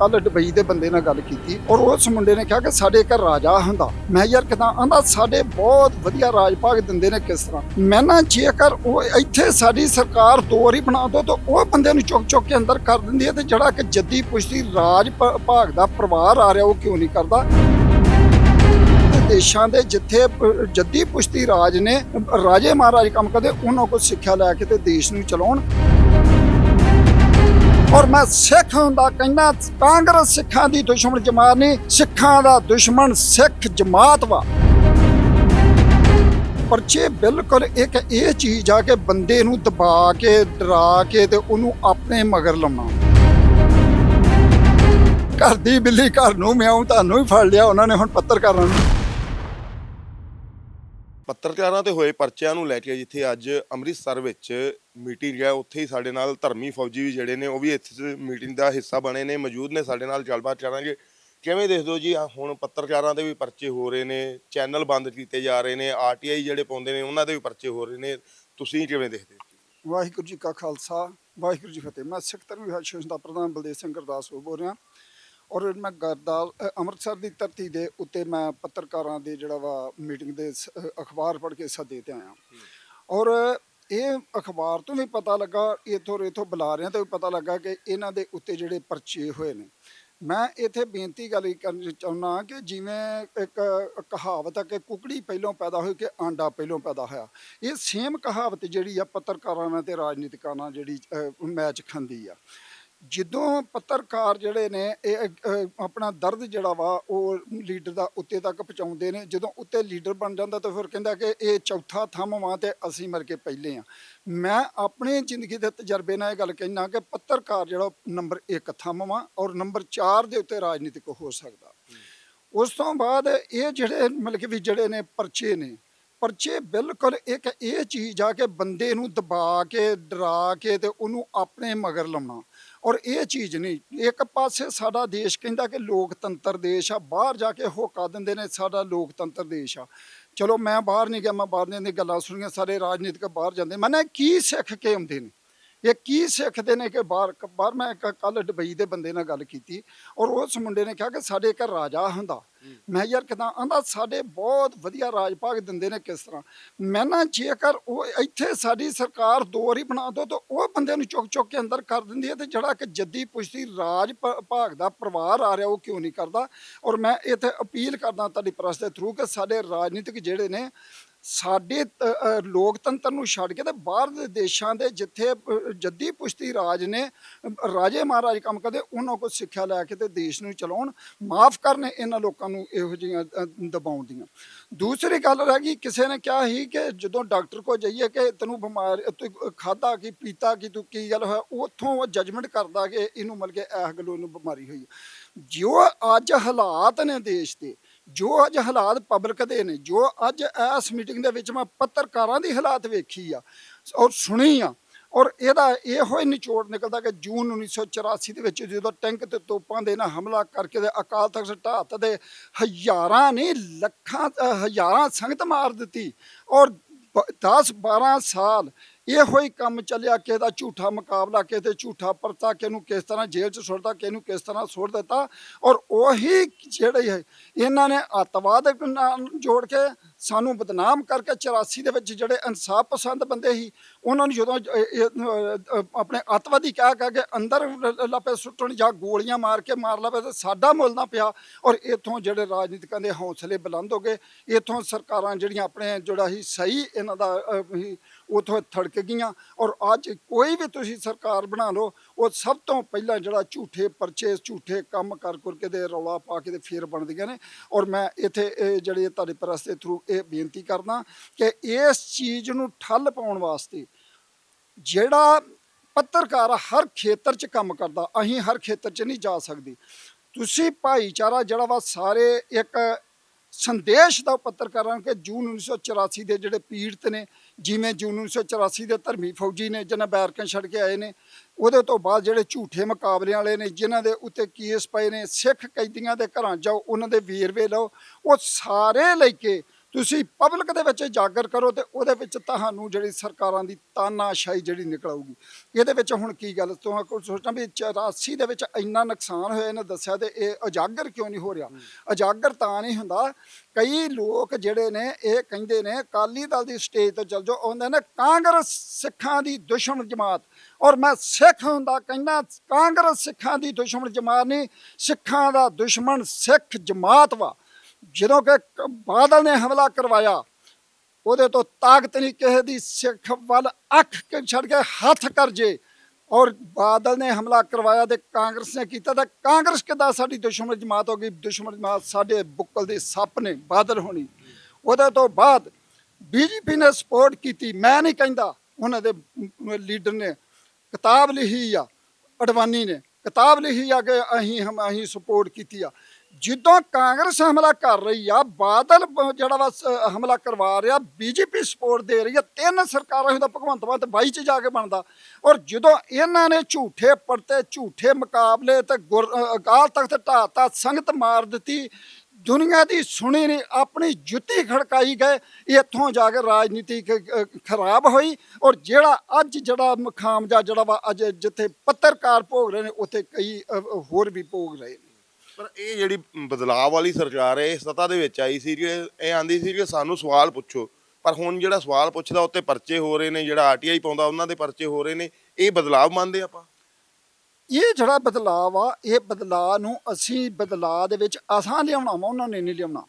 ਕੱਲ ਦੁਬਈ ਦੇ ਬੰਦੇ ਨਾਲ ਗੱਲ ਕੀਤੀ ਔਰ ਉਸ ਮੁੰਡੇ ਨੇ ਕਿਹਾ ਕਿ ਸਾਡੇ ਘਰ ਰਾਜਾ ਹੁੰਦਾ। ਮੈਂ ਯਾਰ ਕਿਦਾਂ? ਆਂਦਾ ਸਾਡੇ ਬਹੁਤ ਵਧੀਆ ਰਾਜ ਭਾਗ ਦਿੰਦੇ ਨੇ ਕਿਸ ਤਰ੍ਹਾਂ? ਮੈਂ ਨਾ ਜੇਕਰ ਉਹ ਇੱਥੇ ਸਾਡੀ ਸਰਕਾਰ ਦੋ ਵਾਰੀ ਬਣਾ ਦੋ, ਤਾਂ ਉਹ ਬੰਦੇ ਨੂੰ ਚੁੱਕ ਚੁੱਕ ਕੇ ਅੰਦਰ ਕਰ ਦਿੰਦੀ ਹੈ ਤੇ ਜਿਹੜਾ ਕਿ ਜੱਦੀ ਪੁਸ਼ਤੀ ਰਾਜ ਭਾਗ ਦਾ ਪਰਿਵਾਰ ਆ ਰਿਹਾ, ਉਹ ਕਿਉਂ ਨਹੀਂ ਕਰਦਾ? ਦੇਸ਼ਾਂ ਦੇ ਜਿੱਥੇ ਜੱਦੀ ਪੁਸ਼ਤੀ ਰਾਜ ਨੇ, ਰਾਜੇ ਮਹਾਰਾਜ ਕੰਮ ਕਰਦੇ, ਉਹਨਾਂ ਕੋਲ ਸਿੱਖਿਆ ਲੈ ਕੇ ਤੇ ਦੇਸ਼ ਨੂੰ ਚਲਾਉਣ। ਔਰ ਮੈਂ ਸਿੱਖ ਹੁੰਦਾ ਕਹਿੰਦਾ, ਕਾਂਗਰਸ ਸਿੱਖਾਂ ਦੀ ਦੁਸ਼ਮਣ ਜਮਾਤ ਨਹੀਂ, ਸਿੱਖਾਂ ਦਾ ਦੁਸ਼ਮਣ ਸਿੱਖ ਜਮਾਤ ਵਾ। ਪਰਚੇ ਬਿਲਕੁਲ ਇੱਕ ਇਹ ਚੀਜ਼ ਆ ਕਿ ਬੰਦੇ ਨੂੰ ਦਬਾ ਕੇ, ਡਰਾ ਕੇ ਤੇ ਉਹਨੂੰ ਆਪਣੇ ਮਗਰ ਲਾਉਣਾ। ਘਰ ਦੀ ਬਿੱਲੀ ਘਰ ਨੂੰ ਮਿਆਉਂ ਤੁਹਾਨੂੰ ਹੀ ਫੜ ਲਿਆ, ਉਹਨਾਂ ਨੇ ਹੁਣ ਪੱਤਰਕਾਰਾਂ ਨੂੰ। ਪੱਤਰਕਾਰਾਂ ਤੇ ਹੋਏ ਪਰਚਿਆਂ ਨੂੰ ਲੈ ਕੇ ਜਿੱਥੇ ਅੱਜ ਅੰਮ੍ਰਿਤਸਰ ਵਿੱਚ ਮੀਟਿੰਗ ਹੈ ਉੱਥੇ ਹੀ ਸਾਡੇ ਨਾਲ ਧਰਮੀ ਫੌਜੀ ਵੀ ਜਿਹੜੇ ਨੇ ਉਹ ਵੀ ਇਸ ਮੀਟਿੰਗ ਦਾ ਹਿੱਸਾ ਬਣੇ ਨੇ ਮੌਜੂਦ ਨੇ ਸਾਡੇ ਨਾਲ ਗੱਲਬਾਤ ਕਰਾਂਗੇ। ਕਿਵੇਂ ਦੇਖਦੇ ਹੋ ਜੀ ਹੁਣ ਪੱਤਰਕਾਰਾਂ ਦੇ ਵੀ ਪਰਚੇ ਹੋ ਰਹੇ ਨੇ ਚੈਨਲ ਬੰਦ ਕੀਤੇ ਜਾ ਰਹੇ ਨੇ ਆਰਟੀਆਈ ਜਿਹੜੇ ਪਾਉਂਦੇ ਨੇ ਉਹਨਾਂ ਦੇ ਵੀ ਪਰਚੇ ਹੋ ਰਹੇ ਨੇ ਤੁਸੀਂ ਕਿਵੇਂ ਦੇਖਦੇ ਹੋ? ਵਾਹਿਗੁਰੂ ਜੀ ਕਾ ਖਾਲਸਾ ਵਾਹਿਗੁਰੂ ਜੀ ਫਤਿਹ। ਮੈਂ ਸਿੱਖ ਧਰਮ ਵਿਭਾਗ ਦਾ ਪ੍ਰਧਾਨ ਬਲਦੇਵ ਸਿੰਘ ਗੁਰਦਾਸਪੁਰ ਬੋਲ ਰਿਹਾ। ਔਰ ਮੈਂ ਗਰਦਾਲ ਅ, ਅੰਮ੍ਰਿਤਸਰ ਦੀ ਧਰਤੀ ਦੇ ਉੱਤੇ ਮੈਂ ਪੱਤਰਕਾਰਾਂ ਦੇ ਜਿਹੜਾ ਵਾ ਮੀਟਿੰਗ ਦੇ ਅਖਬਾਰ ਪੜ੍ਹ ਕੇ ਸੱਦੇ ਤੇ ਆਇਆ। ਔਰ ਇਹ ਅਖਬਾਰ ਤੋਂ ਵੀ ਪਤਾ ਲੱਗਾ, ਇਥੋਂ ਇਥੋਂ ਬੁਲਾ ਰਿਆਂ ਤੇ ਵੀ ਪਤਾ ਲੱਗਾ ਕਿ ਇਹਨਾਂ ਦੇ ਉੱਤੇ ਜਿਹੜੇ ਪਰਚੇ ਹੋਏ ਨੇ। ਮੈਂ ਇੱਥੇ ਬੇਨਤੀ ਗੱਲ ਕਰਨੀ ਚਾਹੁੰਦਾ ਕਿ ਜਿਵੇਂ ਇੱਕ ਕਹਾਵਤ ਹੈ ਕਿ ਕੁਕੜੀ ਪਹਿਲਾਂ ਪੈਦਾ ਹੋਈ ਕਿ ਆਂਡਾ ਪਹਿਲਾਂ ਪੈਦਾ ਹੋਇਆ। ਇਹ ਸੇਮ ਕਹਾਵਤ ਜਿਹੜੀ ਆ ਪੱਤਰਕਾਰਾਂ ਨਾਲ ਤੇ ਰਾਜਨੀਤਿਕਾਂ ਨਾਲ ਜਿਹੜੀ ਮੈਚ ਖਾਂਦੀ ਆ। ਜਦੋਂ ਪੱਤਰਕਾਰ ਜਿਹੜੇ ਨੇ, ਇਹ ਆਪਣਾ ਦਰਦ ਜਿਹੜਾ ਵਾ, ਉਹ ਲੀਡਰ ਦਾ ਉੱਤੇ ਤੱਕ ਪਹੁੰਚਾਉਂਦੇ ਨੇ। ਜਦੋਂ ਉੱਤੇ ਲੀਡਰ ਬਣ ਜਾਂਦਾ ਤਾਂ ਫਿਰ ਕਹਿੰਦਾ ਕਿ ਇਹ ਚੌਥਾ ਥੰਮ ਵਾਂ ਤੇ ਅਸੀਂ ਮਰ ਕੇ ਪਹਿਲੇ ਆ। ਮੈਂ ਆਪਣੀ ਜ਼ਿੰਦਗੀ ਦੇ ਤਜਰਬੇ ਨਾਲ ਇਹ ਗੱਲ ਕਹਿਣਾ ਕਿ ਪੱਤਰਕਾਰ ਜਿਹੜਾ ਨੰਬਰ 1 ਥੰਮ ਵਾਂ ਔਰ ਨੰਬਰ 4 ਦੇ ਉੱਤੇ ਰਾਜਨੀਤਿਕ ਹੋ ਸਕਦਾ। ਉਸ ਤੋਂ ਬਾਅਦ ਇਹ ਜਿਹੜੇ ਮਤਲਬ ਕਿ ਵੀ ਜਿਹੜੇ ਨੇ ਪਰਚੇ ਨੇ, ਪਰਚੇ ਬਿਲਕੁਲ ਇੱਕ ਇਹ ਚੀਜ਼ ਆ ਕਿ ਬੰਦੇ ਨੂੰ ਦਬਾ ਕੇ, ਡਰਾ ਕੇ ਤੇ ਉਹਨੂੰ ਆਪਣੇ ਮਗਰ ਲਾਉਣਾ। ਔਰ ਇਹ ਚੀਜ਼ ਨਹੀਂ, ਇੱਕ ਪਾਸੇ ਸਾਡਾ ਦੇਸ਼ ਕਹਿੰਦਾ ਕਿ ਲੋਕਤੰਤਰ ਦੇਸ਼ ਆ, ਬਾਹਰ ਜਾ ਕੇ ਹੋਕਾ ਦਿੰਦੇ ਨੇ ਸਾਡਾ ਲੋਕਤੰਤਰ ਦੇਸ਼ ਆ। ਚਲੋ ਮੈਂ ਬਾਹਰ ਨਹੀਂ ਗਿਆ, ਮੈਂ ਬਾਹਰ ਦੀਆਂ ਗੱਲਾਂ ਸੁਣੀਆਂ, ਸਾਰੇ ਰਾਜਨੀਤਿਕ ਬਾਹਰ ਜਾਂਦੇ। ਮੈਨੇ ਕੀ ਸਿੱਖ ਕੇ ਆਉਂਦੇ ਨੇ? ਇਹ ਕੀ ਸਿੱਖਦੇ ਨੇ ਕਿ ਬਾਹਰ ਬਾਹਰ ਮੈਂ ਕੱਲ ਦੁਬਈ ਦੇ ਬੰਦੇ ਨਾਲ ਗੱਲ ਕੀਤੀ ਔਰ ਉਸ ਮੁੰਡੇ ਨੇ ਕਿਹਾ ਕਿ ਸਾਡੇ ਘਰ ਰਾਜਾ ਹੁੰਦਾ। ਮੈਂ ਯਾਰ ਕਿਦਾਂ? ਆਂਦਾ ਸਾਡੇ ਬਹੁਤ ਵਧੀਆ ਰਾਜ ਭਾਗ ਦਿੰਦੇ ਨੇ ਕਿਸ ਤਰ੍ਹਾਂ? ਮੈਂ ਨਾ ਜੇਕਰ ਉਹ ਇੱਥੇ ਸਾਡੀ ਸਰਕਾਰ ਦੋ ਵਾਰੀ ਬਣਾ ਦੋ ਤਾਂ ਉਹ ਬੰਦੇ ਨੂੰ ਚੁੱਕ ਚੁੱਕ ਕੇ ਅੰਦਰ ਕਰ ਦਿੰਦੀ ਹੈ ਤੇ ਜਿਹੜਾ ਕਿ ਜੱਦੀ ਪੁਸ਼ਤੀ ਰਾਜ ਭਾਗ ਦਾ ਪਰਿਵਾਰ ਆ ਰਿਹਾ ਉਹ ਕਿਉਂ ਨਹੀਂ ਕਰਦਾ? ਔਰ ਮੈਂ ਇੱਥੇ ਅਪੀਲ ਕਰਦਾ ਤੁਹਾਡੀ ਪ੍ਰੈਸ ਦੇ ਥਰੂ ਕਿ ਸਾਡੇ ਰਾਜਨੀਤਿਕ ਜਿਹੜੇ ਨੇ ਸਾਡੇ ਲੋਕਤੰਤਰ ਨੂੰ ਛੱਡ ਕੇ ਤੇ ਬਾਹਰ ਦੇ ਦੇਸ਼ਾਂ ਦੇ ਜਿੱਥੇ ਜੱਦੀ ਪੁਸ਼ਤੀ ਰਾਜ ਨੇ ਰਾਜੇ ਮਹਾਰਾਜ ਕੰਮ ਕਰਦੇ, ਉਹਨਾਂ ਕੋਲ ਸਿੱਖਿਆ ਲੈ ਕੇ ਤੇ ਦੇਸ਼ ਨੂੰ ਚਲਾਉਣ, ਮਾਫ ਕਰਨ ਇਹਨਾਂ ਲੋਕਾਂ ਨੂੰ ਇਹੋ ਜਿਹੀਆਂ ਦਬਾਉਣ ਦੀਆਂ। ਦੂਸਰੀ ਗੱਲ ਰਹਿ ਗਈ, ਕਿਸੇ ਨੇ ਕਿਹਾ ਸੀ ਕਿ ਜਦੋਂ ਡਾਕਟਰ ਕੋਲ ਜਾਈਏ ਕਿ ਤੈਨੂੰ ਬਿਮਾਰ, ਤੂੰ ਖਾਦਾ ਕੀ, ਪੀਤਾ ਕੀ, ਤੂੰ ਕੀ ਗੱਲ ਹੋਇਆ, ਉੱਥੋਂ ਉਹ ਜਜਮੈਂਟ ਕਰਦਾ ਕਿ ਇਹਨੂੰ ਮਤਲਬ ਕਿ ਇਹ ਗੱਲੋਂ ਇਹਨੂੰ ਬਿਮਾਰੀ ਹੋਈ ਜੋ ਅੱਜ ਹਾਲਾਤ ਨੇ ਦੇਸ਼ ਦੇ ਜੋ ਅੱਜ ਹਾਲਾਤ ਪਬਲਿਕ ਦੇ ਨੇ, ਜੋ ਅੱਜ ਇਸ ਮੀਟਿੰਗ ਦੇ ਵਿੱਚ ਮੈਂ ਪੱਤਰਕਾਰਾਂ ਦੀ ਹਾਲਾਤ ਵੇਖੀ ਆ, ਔਰ ਸੁਣੀ ਆ, ਔਰ ਇਹਦਾ ਇਹੋ ਹੀ ਨਿਚੋੜ ਨਿਕਲਦਾ ਕਿ ਜੂਨ 1984 ਦੇ ਵਿੱਚ ਜਦੋਂ ਟੈਂਕ ਤੇ ਤੋਪਾਂ ਦੇ ਨਾਲ ਹਮਲਾ ਕਰਕੇ ਤੇ ਅਕਾਲ ਤਖਤ ਢਾਤ ਦੇ ਹਜ਼ਾਰਾਂ ਨੇ ਲੱਖਾਂ ਹਜ਼ਾਰਾਂ ਸੰਗਤ ਮਾਰ ਦਿੱਤੀ, ਔਰ 10 12 ਸਾਲ ਇਹੋ ਹੀ ਕੰਮ ਚੱਲਿਆ, ਕਿਸੇ ਦਾ ਝੂਠਾ ਮੁਕਾਬਲਾ, ਕਿਸੇ ਤੇ ਝੂਠਾ ਪਰਚਾ, ਕਿਸੇ ਨੂੰ ਕਿਸ ਤਰ੍ਹਾਂ ਜੇਲ੍ਹ 'ਚ ਸੁੱਟਦਾ ਕਿਸੇ ਨੂੰ ਕਿਸ ਤਰ੍ਹਾਂ ਸੁੱਟ ਦਿੱਤਾ ਔਰ ਉਹੀ ਜਿਹੜੇ ਹੈ ਇਹਨਾਂ ਨੇ ਅੱਤਵਾਦ ਨਾਲ ਜੋੜ ਕੇ ਸਾਨੂੰ ਬਦਨਾਮ ਕਰਕੇ 84 ਦੇ ਵਿੱਚ ਜਿਹੜੇ ਇਨਸਾਫ ਪਸੰਦ ਬੰਦੇ ਸੀ, ਉਹਨਾਂ ਨੂੰ ਜਦੋਂ ਆਪਣੇ ਅੱਤਵਾਦੀ ਕਹਿ ਕਹਿ ਕੇ ਅੰਦਰ ਲ- ਲੱਪੇ ਸੁੱਟਣ ਜਾਂ ਗੋਲੀਆਂ ਮਾਰ ਕੇ ਮਾਰ ਲਵੇ ਤੇ ਸਾਡਾ ਮੁੱਲ ਨਾ ਪਿਆ ਔਰ ਇਥੋਂ ਜਿਹੜੇ ਰਾਜਨੀਤਿਕਾਂ ਦੇ ਹੌਸਲੇ ਬੁਲੰਦ ਹੋ ਗਏ, ਇਥੋਂ ਸਰਕਾਰਾਂ ਜਿਹੜੀਆਂ ਆਪਣੇ ਜਿਹੜਾ ਹੀ ਸਹੀ ਇਹਨਾਂ ਦਾ ਉਥੋਂ ਥੜਕ ਗਈਆਂ ਔਰ ਅੱਜ ਕੋਈ ਵੀ ਤੁਸੀਂ ਸਰਕਾਰ ਬਣਾ ਲਓ, ਉਹ ਸਭ ਤੋਂ ਪਹਿਲਾਂ ਜਿਹੜਾ ਝੂਠੇ ਪਰਚੇ ਝੂਠੇ ਕੰਮ ਕਰ ਕਰਕੇ ਦੇ ਰੌਲਾ ਪਾ ਕੇ ਤੇ ਫੇਰ ਬਣਦੀਆਂ ਨੇ। ਔਰ ਮੈਂ ਇੱਥੇ ਇਹ ਜਿਹੜੇ ਤੁਹਾਡੇ ਪ੍ਰੈਸ ਦੇ ਥਰੂ ਇਹ ਬੇਨਤੀ ਕਰਦਾ ਕਿ ਇਸ ਚੀਜ਼ ਨੂੰ ਠੱਲ ਪਾਉਣ ਵਾਸਤੇ ਜਿਹੜਾ ਪੱਤਰਕਾਰ ਹਰ ਖੇਤਰ 'ਚ ਕੰਮ ਕਰਦਾ, ਅਸੀਂ ਹਰ ਖੇਤਰ 'ਚ ਨਹੀਂ ਜਾ ਸਕਦੇ। ਤੁਸੀਂ ਭਾਈਚਾਰਾ ਜਿਹੜਾ ਵਾ ਸਾਰੇ ਇੱਕ ਸੰਦੇਸ਼ ਦਾ ਪੱਤਰਕਾਰਾਂ ਕਿ ਜੂਨ 1984 ਦੇ ਜਿਹੜੇ ਪੀੜਤ ਨੇ ਜਿਵੇਂ ਜੂਨ 1984 ਦੇ ਧਰਮੀ ਫੌਜੀ ਨੇ ਜਿਹਨਾਂ ਬੈਰਕਾਂ ਛੱਡ ਕੇ ਆਏ ਨੇ, ਉਹਦੇ ਤੋਂ ਬਾਅਦ ਜਿਹੜੇ ਝੂਠੇ ਮੁਕਾਬਲਿਆਂ ਵਾਲੇ ਨੇ ਜਿਨ੍ਹਾਂ ਦੇ ਉੱਤੇ ਕੇਸ ਪਏ ਨੇ, ਸਿੱਖ ਕੈਦੀਆਂ ਦੇ ਘਰਾਂ ਜਾਓ, ਉਹਨਾਂ ਦੇ ਵੇਰਵੇ ਲਓ, ਉਹ ਸਾਰੇ ਲੈ ਕੇ ਤੁਸੀਂ ਪਬਲਿਕ ਦੇ ਵਿੱਚ ਜਾਗਰ ਕਰੋ ਤੇ ਉਹਦੇ ਵਿੱਚ ਤੁਹਾਨੂੰ ਜਿਹੜੀ ਸਰਕਾਰਾਂ ਦੀ ਤਾਨਾਸ਼ਾਹੀ ਜਿਹੜੀ ਨਿਕਲ ਆਊਗੀ ਇਹਦੇ ਵਿੱਚ ਹੁਣ ਕੀ ਗੱਲ ਤੋਂ ਕੋਈ ਸੋਚਾਂ ਵੀ 84 ਦੇ ਵਿੱਚ ਇੰਨਾ ਨੁਕਸਾਨ ਹੋਇਆ ਇਹਨੇ ਦੱਸਿਆ ਤੇ ਇਹ ਉਜਾਗਰ ਕਿਉਂ ਨਹੀਂ ਹੋ ਰਿਹਾ? ਉਜਾਗਰ ਤਾਂ ਨਹੀਂ ਹੁੰਦਾ। ਕਈ ਲੋਕ ਜਿਹੜੇ ਨੇ ਇਹ ਕਹਿੰਦੇ ਨੇ ਅਕਾਲੀ ਦਲ ਦੀ ਸਟੇਜ ਤੋਂ ਚੱਲ ਜਾਓ ਆਉਂਦੇ ਨੇ ਕਾਂਗਰਸ ਸਿੱਖਾਂ ਦੀ ਦੁਸ਼ਮਣ ਜਮਾਤ। ਔਰ ਮੈਂ ਸਿੱਖ ਹੁੰਦਾ ਕਹਿੰਦਾ ਕਾਂਗਰਸ ਸਿੱਖਾਂ ਦੀ ਦੁਸ਼ਮਣ ਜਮਾਤ ਨਹੀਂ ਸਿੱਖਾਂ ਦਾ ਦੁਸ਼ਮਣ ਸਿੱਖ ਜਮਾਤ ਵਾ। ਜਦੋਂ ਕਿ ਬਾਦਲ ਨੇ ਹਮਲਾ ਕਰਵਾਇਆ, ਉਹਦੇ ਤੋਂ ਤਾਕਤ ਨਹੀਂ ਕਿਸੇ ਦੀ, ਸਿੱਖ ਵੱਲ ਅੱਖ ਛੱਡ ਕੇ ਹੱਥ ਕਰ ਜੇ। ਔਰ ਬਾਦਲ ਨੇ ਹਮਲਾ ਕਰਵਾਇਆ ਤੇ ਕਾਂਗਰਸ ਨੇ ਕੀਤਾ ਤਾਂ ਕਾਂਗਰਸ ਕਿੱਦਾਂ ਸਾਡੀ ਦੁਸ਼ਮਣ ਜਮਾਤ ਹੋ ਗਈ? ਦੁਸ਼ਮਣ ਜਮਾਤ ਸਾਡੇ ਬੁੱਕਲ ਦੇ ਸੱਪ ਨੇ, ਬਾਦਲ ਹੋਣੀ। ਉਹਦੇ ਤੋਂ ਬਾਅਦ ਬੀਜੇਪੀ ਨੇ ਸਪੋਰਟ ਕੀਤੀ। ਮੈਂ ਨਹੀਂ ਕਹਿੰਦਾ ਉਹਨਾਂ ਦੇ ਲੀਡਰ ਨੇ, ਕਿਤਾਬ ਲਿਖੀ ਆ, ਅਡਵਾਨੀ ਨੇ। ਕਿਤਾਬ ਲਿਖੀ ਆ ਕਿ ਅਸੀਂ ਹਮ ਅਸੀਂ ਸਪੋਰਟ ਕੀਤੀ ਆ। ਜਦੋਂ ਕਾਂਗਰਸ ਹਮਲਾ ਕਰ ਰਹੀ ਆ, ਬਾਦਲ ਜਿਹੜਾ ਵਾ ਸ- ਹਮਲਾ ਕਰਵਾ ਰਿਹਾ, ਬੀਜੇਪੀ ਸਪੋਰਟ ਦੇ ਰਹੀ ਆ, ਤਿੰਨ ਸਰਕਾਰਾਂ ਹੁੰਦਾ ਭਗਵੰਤ ਮਾਨ ਤੇ 22 ਚ ਜਾ ਕੇ ਬਣਦਾ। ਔਰ ਜਦੋਂ ਇਹਨਾਂ ਨੇ ਝੂਠੇ ਪਰਤੇ, ਝੂਠੇ ਮੁਕਾਬਲੇ ਤੇ ਗੁਰ- ਅਕਾਲ ਤਖਤ ਢਾਤਾ ਸੰਗਤ ਮਾਰ ਦਿੱਤੀ, ਦੁਨੀਆ ਦੀ ਸੁਣੀ ਨਹੀਂ, ਆਪਣੀ ਜੁੱਤੀ ਖੜਕਾਈ ਗਏ, ਇੱਥੋਂ ਜਾ ਕੇ ਰਾਜਨੀਤੀ ਖਰਾਬ ਹੋਈ। ਔਰ ਜਿਹੜਾ ਅੱਜ ਜਿਹੜਾ ਮਖਾਮਜਾ ਜਿਹੜਾ ਵਾ ਅੱਜ ਜਿੱਥੇ ਪੱਤਰਕਾਰ ਭੋਗ ਰਹੇ ਨੇ, ਉੱਥੇ ਕਈ ਹੋਰ ਵੀ ਭੋਗ ਰਹੇ ਨੇ। ਪਰ ਇਹ ਜਿਹੜੀ ਬਦਲਾਅ ਵਾਲੀ ਸਰਕਾਰ ਹੈ ਇਹ ਸੱਤਾ ਦੇ ਵਿੱਚ ਆਈ ਸੀ ਕਿ ਇਹ ਆਂਦੀ ਸੀ ਕਿ ਸਾਨੂੰ ਸਵਾਲ ਪੁੱਛੋ। ਪਰ ਹੁਣ ਜਿਹੜਾ ਸਵਾਲ ਪੁੱਛਦਾ ਉੱਤੇ ਪਰਚੇ ਹੋ ਰਹੇ ਨੇ ਜਿਹੜਾ ਆਰਟੀਆਈ ਪਾਉਂਦਾ ਉਹਨਾਂ ਦੇ ਪਰਚੇ ਹੋ ਰਹੇ ਨੇ ਇਹ ਬਦਲਾਅ ਮੰਨਦੇ ਆਪਾਂ? ਇਹ ਜਿਹੜਾ ਬਦਲਾਅ ਆ ਇਹ ਬਦਲਾਅ ਨੂੰ ਅਸੀਂ ਬਦਲਾਅ ਦੇ ਵਿੱਚ ਅਸਾਂ ਲਿਆਉਣਾ ਵਾ ਉਹਨਾਂ ਨੇ ਨਹੀਂ ਲਿਆਉਣਾ।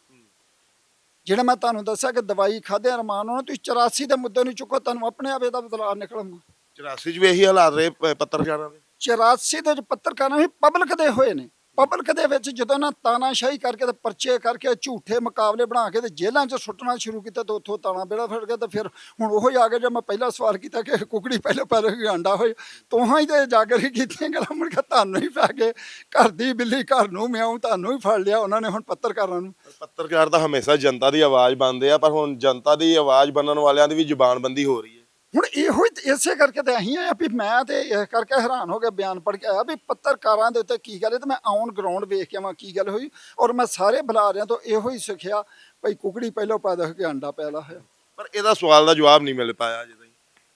ਜਿਹੜਾ ਮੈਂ ਤੁਹਾਨੂੰ ਦੱਸਿਆ ਕਿ ਦਵਾਈ ਖਾਦੇ ਅਰਮਾਨ ਉਹਨਾਂ ਤੁਸੀਂ 84 ਦੇ ਮੁੱਦੇ ਨੂੰ ਚੁੱਕੋ ਤੁਹਾਨੂੰ ਆਪਣੇ ਆਪ ਇਹਦਾ ਬਦਲਾਅ ਨਿਕਲਣਾ 84 ਚ ਵੀ ਇਹੀ ਹਾਲਾਤ ਰਹੇ ਪੱਤਰਕਾਰਾਂ ਦੇ? 84 ਦੇ ਵਿੱਚ ਪੱਤਰਕਾਰਾਂ ਵੀ ਪਬਲਿਕ ਦੇ ਹੋਏ ਨੇ। ਪਬਲਿਕ ਦੇ ਵਿੱਚ ਜਦੋਂ ਨਾ ਤਾਨਾਸ਼ਾਹੀ ਕਰਕੇ ਤੇ ਪਰਚੇ ਕਰਕੇ ਝੂਠੇ ਮੁਕਾਬਲੇ ਬਣਾ ਕੇ ਤੇ ਜੇਲ੍ਹਾਂ 'ਚ ਸੁੱਟਣਾ ਸ਼ੁਰੂ ਕੀਤਾ ਤੇ ਉੱਥੋਂ ਤਾਣਾ ਬੇੜਾ ਫੜ ਗਿਆ ਤੇ ਫਿਰ ਹੁਣ ਉਹ ਹੀ ਆ ਗਿਆ ਜੇ ਮੈਂ ਪਹਿਲਾਂ ਸਵਾਲ ਕੀਤਾ ਕਿ ਕੁਕੜੀ ਪਹਿਲੇ ਪੈਰ ਕੇ ਅੰਡਾ ਹੋਏ ਤੋਹਾਂ ਹੀ ਤੇ ਜਾਗਰ ਹੀ ਕੀਤੀਆਂ ਗੱਲਾਂ, ਮੁੜ ਕੇ ਤੁਹਾਨੂੰ ਹੀ ਪੈ ਗਏ। ਘਰ ਦੀ ਬਿੱਲੀ, ਘਰ ਨੂੰ ਮਿਆਉਂ, ਤੁਹਾਨੂੰ ਹੀ ਫੜ ਲਿਆ ਉਹਨਾਂ ਨੇ ਹੁਣ ਪੱਤਰਕਾਰਾਂ ਨੂੰ। ਪੱਤਰਕਾਰ ਤਾਂ ਹਮੇਸ਼ਾ ਜਨਤਾ ਦੀ ਆਵਾਜ਼ ਬਣਦੇ ਆ, ਪਰ ਹੁਣ ਜਨਤਾ ਦੀ ਆਵਾਜ਼ ਬਣਨ ਵਾਲਿਆਂ ਦੀ ਵੀ ਜ਼ੁਬਾਨਬੰਦੀ ਹੋ ਰਹੀ ਹੈ। ਹੁਣ ਇਹੋ ਹੀ ਇਸੇ ਕਰਕੇ ਤੇ ਅਸੀਂ ਆਇਆ ਵੀ ਮੈਂ ਤੇ ਇਸ ਕਰਕੇ ਹੈਰਾਨ ਹੋ ਗਿਆ, ਬਿਆਨ ਪੜ੍ਹ ਕੇ ਆਇਆ ਵੀ ਪੱਤਰਕਾਰਾਂ ਦੇ ਉੱਤੇ ਕੀ ਗੱਲ ਹੈ ਤੇ ਮੈਂ ਔਨ ਗਰਾਊਂਡ ਵੇਖ ਕੇ ਆਵਾਂ ਕੀ ਗੱਲ ਹੋਈ ਔਰ ਮੈਂ ਸਾਰੇ ਬੁਲਾਰਿਆਂ ਤੋਂ ਇਹੋ ਹੀ ਸਿੱਖਿਆ ਭਈ ਕੁਕੜੀ ਪਹਿਲਾਂ ਪੈਦਾ ਹੋ ਕੇ ਅੰਡਾ ਪੈਦਾ ਹੋਇਆ। ਪਰ ਇਹਦਾ ਸਵਾਲ ਦਾ ਜਵਾਬ ਨਹੀਂ ਮਿਲ ਪਾਇਆ ਅਜੇ ਤਾਈਂ।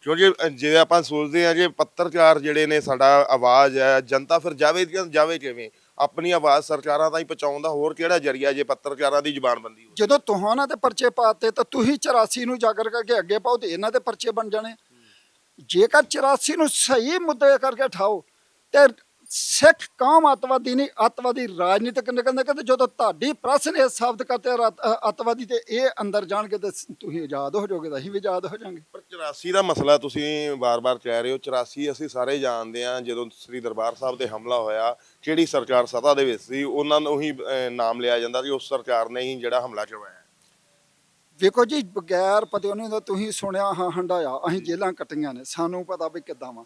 ਕਿਉਂਕਿ ਜੇ ਆਪਾਂ ਸੋਚਦੇ ਆ ਜੇ ਪੱਤਰਕਾਰ ਜਿਹੜੇ ਨੇ ਸਾਡਾ ਆਵਾਜ਼ ਹੈ, ਜਨਤਾ ਫਿਰ ਜਾਵੇ ਜਾਵੇ ਕਿਵੇਂ? ਆਪਣੀ ਆਵਾਜ਼ ਸਰਕਾਰਾਂ ਤਾਈਂ ਪਹੁੰਚਾਉਣ ਦਾ ਹੋਰ ਕਿਹੜਾ ਜਰੀਆ ਜੇ ਪੱਤਰਕਾਰਾਂ ਦੀ ਜ਼ੁਬਾਨਬੰਦੀ ਹੋਵੇ? ਜਦੋਂ ਤੁਹਾਨਾਂ ਤੇ ਪਰਚੇ ਪਾਤੇ ਤਾਂ ਤੁਸੀਂ 84 ਨੂੰ ਜਾਗਰ ਕਰਕੇ ਅੱਗੇ ਪਾਓ ਤੇ ਇਹਨਾਂ ਦੇ ਪਰਚੇ ਬਣ ਜਾਣੇ। ਜੇਕਰ 84 ਨੂੰ ਸਹੀ ਮੁੱਦੇ ਕਰਕੇ ਠਾਓ ਤੇ ਸਿੱਖ ਕੌਮ ਅੱਤਵਾਦੀ ਨਹੀਂ, ਅੱਤਵਾਦੀ ਰਾਜਨੀਤਿਕ ਨਿਕਲਦੇ ਕਿ ਜਦੋਂ ਤੁਹਾਡੀ ਪ੍ਰੈਸ ਨੇ ਸਾਬਤ ਕਰਤੇ ਰਾ- ਤੇ ਇਹ ਅੰਦਰ ਜਾਣਗੇ ਤੇ ਤੁਸੀਂ ਆਜ਼ਾਦ ਹੋ ਜਾਓਗੇ ਤਾਂ ਅਸੀਂ ਵੀ ਆਜ਼ਾਦ ਹੋ ਜਾਾਂਗੇ ਪਰ 84 ਦਾ ਮਸਲਾ ਤੁਸੀਂ ਵਾਰ-ਵਾਰ ਕਹਿ ਰਹੇ ਹੋ 84 ਅਸੀਂ ਸਾਰੇ ਜਾਣਦੇ ਹਾਂ, ਜਦੋਂ ਸ੍ਰੀ ਦਰਬਾਰ ਸਾਹਿਬ ਤੇ ਹਮਲਾ ਹੋਇਆ ਕਿਹੜੀ ਸਰਕਾਰ ਸੱਤਾ ਦੇ ਵਿੱਚ ਸੀ, ਉਹਨਾਂ ਨੂੰ ਹੀ ਨਾਮ ਲਿਆ ਜਾਂਦਾ ਸੀ, ਉਸ ਸਰਕਾਰ ਨੇ ਹੀ ਜਿਹੜਾ ਹਮਲਾ ਕਰਵਾਇਆ। ਵੇਖੋ ਜੀ ਬਗੈਰ ਪਤਿਓਂ ਦਾ ਤੁਸੀਂ ਸੁਣਿਆ ਹਾਂ ਹੰਡਾਇਆ ਅਸੀਂ ਜੇਲਾਂ ਕੱਟੀਆਂ ਨੇ ਸਾਨੂੰ ਪਤਾ ਵੀ ਕਿੱਦਾਂ ਵਾ।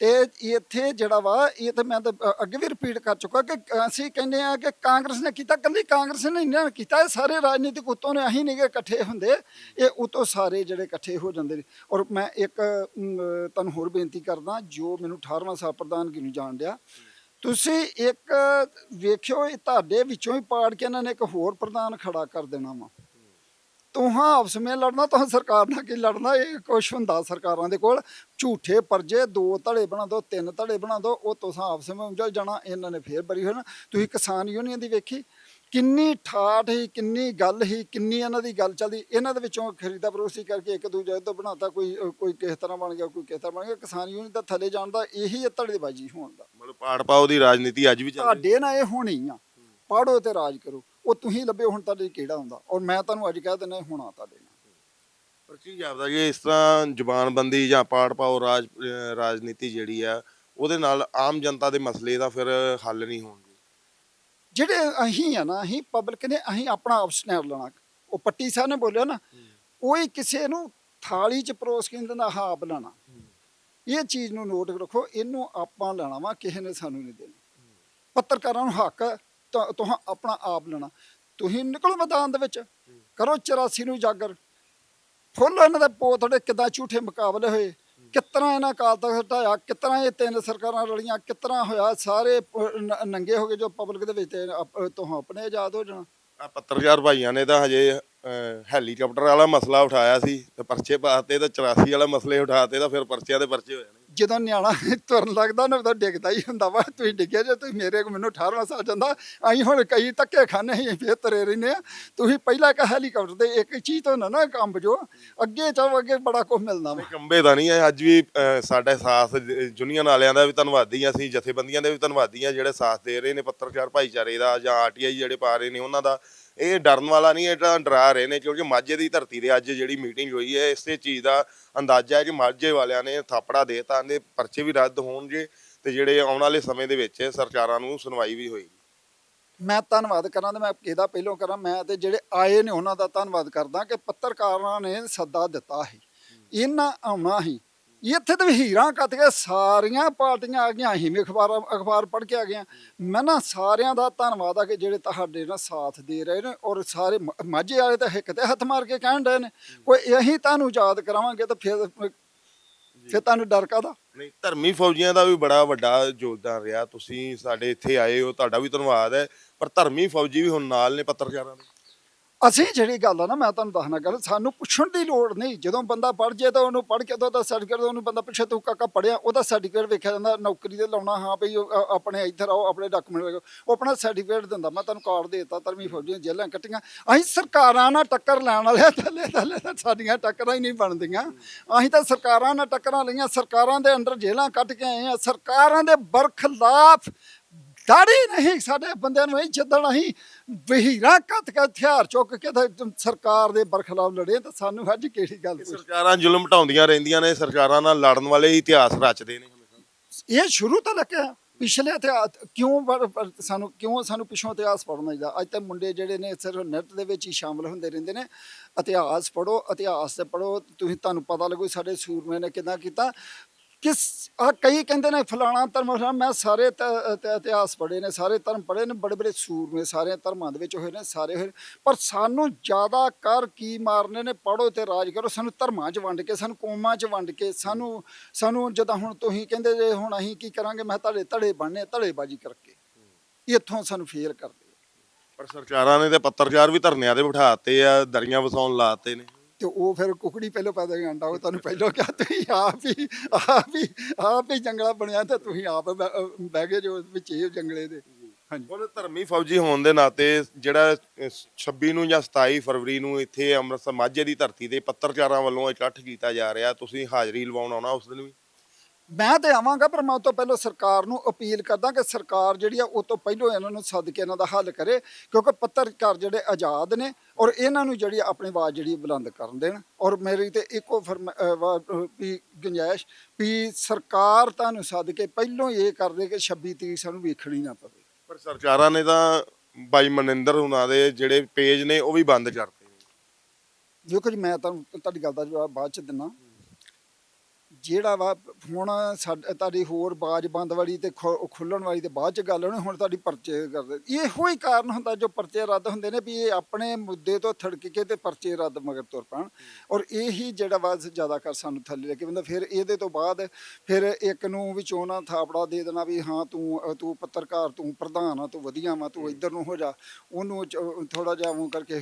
ਤੇ ਇੱਥੇ ਜਿਹੜਾ ਵਾ ਇਹ ਤੇ ਮੈਂ ਤਾਂ ਅੱਗੇ ਵੀ ਰਿਪੀਟ ਕਰ ਚੁੱਕਾ ਕਿ ਅਸੀਂ ਕਹਿੰਦੇ ਆ ਕਿ ਕਾਂਗਰਸ ਨੇ ਕੀਤਾ ਕੱਲੀ ਕਾਂਗਰਸ ਨੇ ਨਹੀਂ ਨਾ ਕੀਤਾ ਇਹ ਸਾਰੇ ਰਾਜਨੀਤਿਕ ਉਤੋਂ ਨੇ ਅਸੀਂ ਨਹੀਂ ਗੇ ਇਕੱਠੇ ਹੁੰਦੇ। ਇਹ ਉਤੋਂ ਸਾਰੇ ਜਿਹੜੇ ਇਕੱਠੇ ਹੋ ਜਾਂਦੇ ਨੇ। ਔਰ ਮੈਂ ਇੱਕ ਤੁਹਾਨੂੰ ਹੋਰ ਬੇਨਤੀ ਕਰਦਾ ਜੋ ਮੈਨੂੰ 18ਵਾਂ ਸਾਲ ਪ੍ਰਧਾਨਗੀ ਨੂੰ ਜਾਣ ਡਿਆ। ਤੁਸੀਂ ਇੱਕ ਵੇਖਿਓ ਇਹ ਤੁਹਾਡੇ ਵਿੱਚੋਂ ਹੀ ਪਾੜ ਕੇ ਇਹਨਾਂ ਨੇ ਇੱਕ ਹੋਰ ਪ੍ਰਧਾਨ ਖੜਾ ਕਰ ਦੇਣਾ ਵਾ। ਤੁਹਾਂ ਆਪਸ ਵਿੱਚ ਲੜਨਾ ਤੁਹਾਂ ਸਰਕਾਰ ਨਾਲ ਕੀ ਲੜਨਾ? ਇਹ ਕੁਛ ਹੁੰਦਾ ਸਰਕਾਰਾਂ ਦੇ ਕੋਲ। ਝੂਠੇ ਪਰਜੇ ਦੋ ਧੜੇ ਬਣਾ ਦੋ ਤਿੰਨ ਧੜੇ ਬਣਾ ਦੋ ਉਹ ਤੁਸਾਂ ਆਪਸ ਵਿੱਚ ਉਲਝ ਜਾਣਾ ਇਹਨਾਂ ਨੇ ਫੇਰ ਬਰੀ ਹੋਣਾ ਤੁਸੀਂ ਕਿਸਾਨ ਯੂਨੀਅਨ ਦੀ ਵੇਖੀ ਕਿੰਨੀ ਠਾਠ ਹੀ ਕਿੰਨੀ ਗੱਲ ਹੀ ਕਿੰਨੀ ਇਹਨਾਂ ਦੀ ਗੱਲ ਚੱਲਦੀ। ਇਹਨਾਂ ਦੇ ਵਿੱਚੋਂ ਖਰੀਦਾ ਫਰੋਖਤੀ ਕਰਕੇ ਇੱਕ ਦੂਜੇ ਤੋਂ ਬਣਾਤਾ ਕੋਈ ਕੋਈ ਕਿਸ ਤਰ੍ਹਾਂ ਬਣ ਗਿਆ ਕੋਈ ਕਿਸ ਤਰ੍ਹਾਂ ਬਣ ਗਿਆ। ਕਿਸਾਨ ਯੂਨੀਅਨ ਦਾ ਥੱਲੇ ਜਾਣ ਦਾ ਇਹੀ ਹੈ ਧੜੇਬਾਜ਼ੀ ਹੋਣ ਦਾ। ਮਤਲਬ ਪਾੜ ਪਾਓ ਦੀ ਰਾਜਨੀਤੀ ਅੱਜ ਵੀ ਚੱਲ ਰਹੀ ਤੁਹਾਡੇ ਨਾਲ ਇਹ ਹੋਣੀ ਆ। ਪੜੋ ਤੇ ਰਾਜ ਕਰੋ। ਉਹ ਤੁਸੀਂ ਲੱਭਿਓ ਹੁਣ ਤੁਹਾਡੇ ਕਿਹੜਾ ਹੁੰਦਾ? ਔਰ ਮੈਂ ਤੁਹਾਨੂੰ ਅੱਜ ਕਹਿ ਦਿੰਦਾ ਹੋਣਾ ਤੁਹਾਡੇ ਨਾਲ। ਪਰ ਕੀ ਜਾਪਦਾ ਕਿ ਇਸ ਤਰ੍ਹਾਂ ਜ਼ੁਬਾਨਬੰਦੀ ਜਾਂ ਪਾੜ ਪਾਓ ਰਾਜ ਰਾਜਨੀਤੀ ਜਿਹੜੀ ਆ ਉਹਦੇ ਨਾਲ ਆਮ ਜਨਤਾ ਦੇ ਮਸਲੇ ਦਾ ਫਿਰ ਹੱਲ ਨਹੀਂ ਹੋਣਗੇ। ਜਿਹੜੇ ਅਸੀਂ ਆ ਨਾ ਅਸੀਂ ਪਬਲਿਕ ਨੇ ਅਸੀਂ ਆਪਣਾ ਆਪ ਸਨੈਪ ਲੈਣਾ ਉਹ ਪੱਟੀ ਸਾਹਿਬ ਨੇ ਬੋਲਿਆ ਨਾ ਕੋਈ ਕਿਸੇ ਨੂੰ ਥਾਲੀ ਚ ਪਰੋਸ ਕੇ ਦਿੰਦਾ ਹਾਪ ਲੈਣਾ ਇਹ ਚੀਜ਼ ਨੂੰ ਨੋਟ ਰੱਖੋ ਇਹਨੂੰ ਆਪਾਂ ਲੈਣਾ ਵਾ ਕਿਸੇ ਨੇ ਸਾਨੂੰ ਨਹੀਂ ਦੇਣਾ। ਪੱਤਰਕਾਰਾਂ ਨੂੰ ਹੱਕ ਹੈ, ਤੁਹਾਂ ਆਪਣਾ ਆਪ ਲੈਣਾ। ਤੁਸੀਂ ਨਿਕਲੋ ਮੈਦਾਨ ਦੇ ਵਿੱਚ ਕਰੋ 84 ਨੂੰ ਜਾਗਰ। ਫੁੱਲ ਇਹਨਾਂ ਦੇ ਪੋਤੜੇ ਕਿਦਾਂ ਝੂਠੇ ਮੁਕਾਬਲੇ ਹੋਏ ਕਿਤਨਾ ਇਹਨਾਂ ਕਾਲ ਤੱਕ ਹਟਾਇਆ ਕਿਤਨਾ ਇਹ ਤਿੰਨ ਸਰਕਾਰਾਂ ਰਲੀਆਂ ਕਿਤਨਾ ਹੋਇਆ ਸਾਰੇ ਨੰਗੇ ਹੋ ਗਏ ਜੋ ਪਬਲਿਕ ਦੇ ਵਿੱਚ ਤੇ ਆਪ- ਤੋਂ ਆਪਣੇ ਆਜ਼ਾਦ ਹੋ ਜਾਣਾ। ਆ ਪੱਤਰਕਾਰ ਭਾਈਆਂ ਨੇ ਤਾਂ ਹਜੇ ਹੈਲੀਕਾਪਟਰ ਵਾਲਾ ਮਸਲਾ ਉਠਾਇਆ ਸੀ ਤੇ ਪਰਚੇ ਪਾਤੇ ਤਾਂ 84 ਵਾਲਾ ਮਸਲੇ ਉਠਾਤੇ ਤਾਂ ਫਿਰ ਪਰਚਿਆਂ ਦੇ ਪਰਚੇ ਹੋ ਜਾਣੇ ਜਦੋਂ ਨਿਆਣਾ ਤੁਰਨ ਲੱਗਦਾ ਨਾ ਤਾਂ ਡਿੱਗਦਾ ਹੀ ਹੁੰਦਾ ਵਾ। ਤੁਸੀਂ ਡਿੱਗਿਆ ਜੇ, ਤੁਸੀਂ ਮੇਰੇ ਕੋ ਮੈਨੂੰ 18ਵਾਂ ਸਾਲ ਜਾਂਦਾ। ਅਸੀਂ ਹੁਣ ਕਈ ਧੱਕੇ ਖਾਣੇ ਅਸੀਂ ਫੇਰ ਤੁਰੇ ਰਹਿੰਦੇ ਆ ਤੁਸੀਂ ਪਹਿਲਾਂ ਇੱਕ ਹੈਲੀਕਾਪਟਰ ਦੇ ਇੱਕ ਚੀਜ਼ ਤੋਂ ਨਾ ਨਾ ਕੰਬ ਜੋ, ਅੱਗੇ ਚਾਹੋ ਅੱਗੇ ਬੜਾ ਕੁਝ ਮਿਲਣਾ ਵਾ। ਕੰਬੇ ਦਾ ਨਹੀਂ ਹੈ ਅੱਜ ਵੀ ਸਾਡੇ ਸਾਥ ਜੁਨੀਅਨ ਵਾਲਿਆਂ ਦਾ ਵੀ ਧੰਨਵਾਦੀ ਹਾਂ ਅਸੀਂ ਜਥੇਬੰਦੀਆਂ ਦੇ ਵੀ ਧੰਨਵਾਦੀ ਹਾਂ ਜਿਹੜੇ ਸਾਥ ਦੇ ਰਹੇ ਨੇ, ਪੱਤਰਕਾਰ ਭਾਈਚਾਰੇ ਦਾ ਜਾਂ ਆਰਟੀਆਈ ਜਿਹੜੇ ਪਾ ਰਹੇ ਨੇ, ਉਹਨਾਂ ਦਾ। ਇਹ ਡਰਨ ਵਾਲਾ ਨਹੀਂ ਇਹ ਤਾਂ ਡਰਾ ਰਹੇ ਨੇ ਕਿਉਂਕਿ ਮਾਝੇ ਦੀ ਧਰਤੀ ਦੇ ਅੱਜ ਜਿਹੜੀ ਮੀਟਿੰਗ ਹੋਈ ਹੈ ਇਸੇ ਚੀਜ਼ ਦਾ ਅੰਦਾਜ਼ਾ ਹੈ ਕਿ ਮਾਝੇ ਵਾਲਿਆਂ ਨੇ ਥਾਪੜਾ ਦੇਤਾ ਨੇ ਪਰਚੇ ਵੀ ਰੱਦ ਹੋਣਗੇ ਤੇ ਜਿਹੜੇ ਆਉਣ ਵਾਲੇ ਸਮੇਂ ਦੇ ਵਿੱਚ ਸਰਕਾਰਾਂ ਨੂੰ ਸੁਣਵਾਈ ਵੀ ਹੋਏਗੀ। ਮੈਂ ਧੰਨਵਾਦ ਕਰਾਂ ਤੇ ਮੈਂ ਕਿਹਦਾ ਪਹਿਲੋਂ ਕਰਾਂ ਮੈਂ ਤੇ ਜਿਹੜੇ ਆਏ ਨੇ ਉਹਨਾਂ ਦਾ ਧੰਨਵਾਦ ਕਰਦਾ ਕਿ ਪੱਤਰਕਾਰਾਂ ਨੇ ਸੱਦਾ ਦਿੱਤਾ ਸੀ। ਇਹਨਾਂ ਆਉਣਾ ਸੀ ਇੱਥੇ ਤੇ ਹੀਰਾਂ ਕੱਤ ਕੇ ਸਾਰੀਆਂ ਪਾਰਟੀਆਂ ਆ ਗਈਆਂ ਅਸੀਂ ਵੀ ਅਖਬਾਰ ਅਖਬਾਰ ਪੜ੍ਹ ਕੇ ਆ ਗਏ ਹਾਂ। ਮੈਂ ਨਾ ਸਾਰਿਆਂ ਦਾ ਧੰਨਵਾਦ ਆ ਕਿ ਜਿਹੜੇ ਤੁਹਾਡੇ ਨਾਲ ਸਾਥ ਦੇ ਰਹੇ ਨੇ ਔਰ ਸਾਰੇ ਮ- ਮਾਝੇ ਵਾਲੇ ਤਾਂ ਹਿੱਕ ਤੇ ਹੱਥ ਮਾਰ ਕੇ ਕਹਿਣ ਡਏ ਨੇ ਕੋਈ ਇਹੀ ਤੁਹਾਨੂੰ ਯਾਦ ਕਰਾਵਾਂਗੇ ਤਾਂ ਫਿਰ ਫਿਰ ਤੁਹਾਨੂੰ ਡਰ ਕਾਦਾ ਨਹੀਂ ਧਰਮੀ ਫੌਜੀਆਂ ਦਾ ਵੀ ਬੜਾ ਵੱਡਾ ਯੋਗਦਾਨ ਰਿਹਾ। ਤੁਸੀਂ ਸਾਡੇ ਇੱਥੇ ਆਏ ਹੋ ਤੁਹਾਡਾ ਵੀ ਧੰਨਵਾਦ ਹੈ ਪਰ ਧਰਮੀ ਫੌਜੀ ਵੀ ਹੁਣ ਨਾਲ ਨੇ ਪੱਤਰਕਾਰਾਂ ਦੇ। ਅਸੀਂ ਜਿਹੜੀ ਗੱਲ ਆ ਨਾ, ਮੈਂ ਤੁਹਾਨੂੰ ਦੱਸਣਾ ਗੱਲ, ਸਾਨੂੰ ਪੁੱਛਣ ਦੀ ਲੋੜ ਨਹੀਂ। ਜਦੋਂ ਬੰਦਾ ਪੜ ਜੇ ਤਾਂ ਉਹਨੂੰ ਪੜ ਕੇ ਤਾਂ ਉਹਦਾ ਸਰਟੀਫਿਕੇਟ ਉਹਨੂੰ ਬੰਦਾ ਪੁੱਛੇ ਤੂੰ ਕਾਕਾ ਪੜਿਆ ਉਹਦਾ ਸਰਟੀਫਿਕੇਟ ਵੇਖਿਆ ਜਾਂਦਾ, ਨੌਕਰੀ ਤੇ ਲਾਉਣਾ, ਹਾਂ ਭਈ ਆਪਣੇ ਇੱਧਰ ਆਓ, ਆਪਣੇ ਡਾਕੂਮੈਂਟ ਲਗਾਓ ਉਹ ਆਪਣਾ ਸਰਟੀਫਿਕੇਟ ਦਿੰਦਾ, ਮੈਂ ਤੁਹਾਨੂੰ ਕਾਰਡ ਦੇ ਦਿੱਤਾ, ਧਰਮੀ ਫੌਜੀਆਂ ਜੇਲ੍ਹਾਂ ਕੱਟੀਆਂ। ਅਸੀਂ ਸਰਕਾਰਾਂ ਨਾਲ ਟੱਕਰ ਲੈਣ ਵਾਲੇ ਥੱਲੇ ਥੱਲੇ ਤਾਂ ਸਾਡੀਆਂ ਟੱਕਰਾਂ ਹੀ ਨਹੀਂ ਬਣਦੀਆਂ। ਅਸੀਂ ਤਾਂ ਸਰਕਾਰਾਂ ਨਾਲ ਟੱਕਰਾਂ ਲਈਆਂ, ਸਰਕਾਰਾਂ ਦੇ ਅੰਡਰ ਜੇਲ੍ਹਾਂ ਕੱਟ ਕੇ ਆਏ ਆ, ਸਰਕਾਰਾਂ ਦੇ ਬਰਖਲਾਫ ਦਾੜੀ ਨਹੀਂ ਸਾਡੇ ਬੰਦਿਆਂ ਨੂੰ ਇਹ ਜਿੱਦਣ ਅਸੀਂ ਵਹੀਰਾਂ ਕੱਤ ਕੇ ਹਥਿਆਰ ਚੁੱਕ ਕੇ ਤੇ ਸਰਕਾਰ ਦੇ ਬਰਖਲਾਫ ਲੜੇ ਤਾਂ ਸਾਨੂੰ ਅੱਜ ਕਿਹੜੀ ਗੱਲ ਪੁੱਛ ਸਰਕਾਰਾਂ ਜ਼ੁਲਮ ਢਾਉਂਦੀਆਂ ਰਹਿੰਦੀਆਂ ਨੇ ਸਰਕਾਰਾਂ ਨਾਲ ਲੜਨ ਵਾਲੇ ਇਤਿਹਾਸ ਰਚਦੇ ਨੇ ਇਹ ਸ਼ੁਰੂ ਤੋਂ ਲੱਗਿਆ ਪਿਛਲੇ ਇਤਿਹਾਸ ਕਿਉਂ ਸਾਨੂੰ ਕਿਉਂ ਸਾਨੂੰ ਪਿਛੋਂ ਇਤਿਹਾਸ ਪੜ੍ਹਨਾ ਚਾਹੀਦਾ? ਅੱਜ ਤੇ ਮੁੰਡੇ ਜਿਹੜੇ ਨੇ ਸਿਰਫ ਨੈਟ ਦੇ ਵਿੱਚ ਹੀ ਸ਼ਾਮਲ ਹੁੰਦੇ ਰਹਿੰਦੇ ਨੇ। ਇਤਿਹਾਸ ਪੜੋ ਇਤਿਹਾਸ ਤੇ ਪੜੋ ਤੁਸੀਂ ਤੁਹਾਨੂੰ ਪਤਾ ਲੱਗੂ ਸਾਡੇ ਸੂਰਮੇ ਨੇ ਕਿਦਾਂ ਕੀਤਾ। ਕਿਸ ਆ ਕਈ ਕਹਿੰਦੇ ਨੇ ਫਲਾਣਾ ਧਰਮ ਮੈਂ ਸਾਰੇ ਇਤਿਹਾਸ ਪੜ੍ਹੇ ਨੇ ਸਾਰੇ ਧਰਮ ਪੜ੍ਹੇ ਨੇ ਬੜੇ ਬੜੇ ਸੂਰਮੇ ਸਾਰੇ ਧਰਮਾਂ ਦੇ ਵਿੱਚ ਹੋਏ ਨੇ ਸਾਰੇ ਹੋਏ ਨੇ। ਪਰ ਸਾਨੂੰ ਜ਼ਿਆਦਾ ਕਰ ਕੀ ਮਾਰਨੇ ਨੇ ਪੜੋ ਤੇ ਰਾਜ ਕਰੋ ਸਾਨੂੰ ਧਰਮਾਂ 'ਚ ਵੰਡ ਕੇ ਸਾਨੂੰ ਕੌਮਾਂ 'ਚ ਵੰਡ ਕੇ ਸਾਨੂੰ ਸਾਨੂੰ ਜਦੋਂ ਹੁਣ ਤੁਸੀਂ ਕਹਿੰਦੇ ਜੇ ਹੁਣ ਅਸੀਂ ਕੀ ਕਰਾਂਗੇ ਮੈਂ ਤੁਹਾਡੇ ਧੜੇ ਬਣਨੇ ਧੜੇਬਾਜ਼ੀ ਕਰਕੇ। ਇੱਥੋਂ ਸਾਨੂੰ ਫੇਲ ਕਰਦੇ ਪਰ ਸਰਕਾਰਾਂ ਨੇ ਤੇ ਪੱਤਰਕਾਰ ਵੀ ਧਰਨਿਆਂ ਤੇ ਬਿਠਾਤੇ ਆ ਦਰੀਆਂ ਵਸਾਉਣ ਲਾਤੇ ਨੇ। ਤੇ ਉਹ ਫਿਰ ਕੁਕੜੀ ਪਹਿਲੋਂ ਪੈਦਾ ਹੀ ਅੰਡਾ ਉਹ ਤੁਹਾਨੂੰ ਪਹਿਲੋਂ ਕਿਹਾ ਤੁਸੀਂ ਆਪ ਹੀ ਆਪ ਹੀ ਆਪ ਹੀ ਜੰਗਲਾ ਬਣਿਆ ਤਾਂ ਤੁਸੀਂ ਆਪ ਬਹਿ ਗਏ ਜੋ ਵਿੱਚ ਇਹ ਜੰਗਲੇ ਦੇ। ਹਾਂਜੀ। ਹੁਣ ਧਰਮੀ ਫੌਜੀ ਹੋਣ ਦੇ ਨਾਤੇ ਜਿਹੜਾ ਅਹ, 26 ਨੂੰ ਜਾਂ 27 ਫਰਵਰੀ ਨੂੰ ਇੱਥੇ ਅੰਮ੍ਰਿਤਸਰ ਮਾਝੇ ਦੀ ਧਰਤੀ ਤੇ ਪੱਤਰਕਾਰਾਂ ਵੱਲੋਂ ਇਕੱਠ ਕੀਤਾ ਜਾ ਰਿਹਾ ਤੁਸੀਂ ਹਾਜ਼ਰੀ ਲਵਾਉਣ ਆਉਣਾ ਉਸ ਦਿਨ ਵੀ? ਮੈਂ ਤੇ ਆਵਾਂਗਾ ਪਰ ਮੈਂ ਉਹ ਤੋਂ ਪਹਿਲਾਂ ਸਰਕਾਰ ਨੂੰ ਅਪੀਲ ਕਰਦਾ ਕਿ ਸਰਕਾਰ ਜਿਹੜੀ ਆ ਉਹ ਤੋਂ ਪਹਿਲਾਂ ਇਹਨਾਂ ਨੂੰ ਸੱਦ ਕੇ ਇਹਨਾਂ ਦਾ ਹੱਲ ਕਰੇ ਕਿਉਂਕਿ ਪੱਤਰਕਾਰ ਜਿਹੜੇ ਆਜ਼ਾਦ ਨੇ ਔਰ ਇਹਨਾਂ ਨੂੰ ਜਿਹੜੀ ਆਪਣੀ ਆਵਾਜ਼ ਜਿਹੜੀ ਬੁਲੰਦ ਕਰਨ ਦੇਣ। ਔਰ ਮੇਰੀ ਤੇ ਇੱਕੋ ਵਾ- ਗੁੰਜਾਇਸ਼ ਵੀ ਸਰਕਾਰ ਤੁਹਾਨੂੰ ਸੱਦ ਕੇ ਪਹਿਲਾਂ ਇਹ ਕਰ ਦੇ ਕਿ 26 ਤਰੀਕ ਸਾਨੂੰ ਵੇਖਣੀ ਨਾ ਪਵੇ। ਪਰ ਸਰਕਾਰਾਂ ਨੇ ਤਾਂ ਬਾਈ ਮਨਿੰਦਰ ਹੁਣਾਂ ਦੇ ਜਿਹੜੇ ਪੇਜ ਨੇ ਉਹ ਵੀ ਬੰਦ ਕਰਤੇ ਦੇਖੋ ਜੀ ਮੈਂ ਤੁਹਾਨੂੰ ਤੁਹਾਡੀ ਗੱਲ ਦਾ ਜਵਾਬ ਬਾਅਦ ਚ ਦਿੰਨਾ। ਜਿਹੜਾ ਵਾ, ਹੁਣ ਸਾਡੇ ਤੁਹਾਡੀ ਹੋਰ ਬਾਜ ਬੰਦ ਵਾਲੀ ਤੇ ਖੁ- ਖੁੱਲਣ ਵਾਲੀ ਤੇ ਬਾਅਦ ਚ ਗੱਲ ਹੋਣੀ, ਹੁਣ ਤੁਹਾਡੀ ਪਰਚੇ ਕਰਦੇ ਇਹੋ ਹੀ ਕਾਰਨ ਹੁੰਦਾ ਜੋ ਪਰਚੇ ਰੱਦ ਹੁੰਦੇ ਨੇ ਵੀ ਇਹ ਆਪਣੇ ਮੁੱਦੇ ਤੋਂ ਥੜਕ ਕੇ ਤੇ ਪਰਚੇ ਰੱਦ ਮਗਰ ਤੁਰ ਪੈਣ। ਔਰ ਇਹੀ ਜਿਹੜਾ ਵਾ ਜ਼ਿਆਦਾ ਕਰ ਸਾਨੂੰ ਥੱਲੇ ਲੈ ਕੇ ਬੰਦਾ, ਫਿਰ ਇਹਦੇ ਤੋਂ ਬਾਅਦ ਫਿਰ ਇੱਕ ਨੂੰ ਵੀ ਨਾ ਥਾਪੜਾ ਦੇ ਦੇਣਾ ਵੀ ਹਾਂ ਤੂੰ ਤੂੰ ਪੱਤਰਕਾਰ, ਤੂੰ ਪ੍ਰਧਾਨ ਆ, ਤੂੰ ਵਧੀਆ ਵਾ, ਤੂੰ ਇੱਧਰ ਨੂੰ ਹੋ ਜਾ। ਉਹਨੂੰ ਥੋੜਾ ਜਿਹਾ ਉਹ ਕਰਕੇ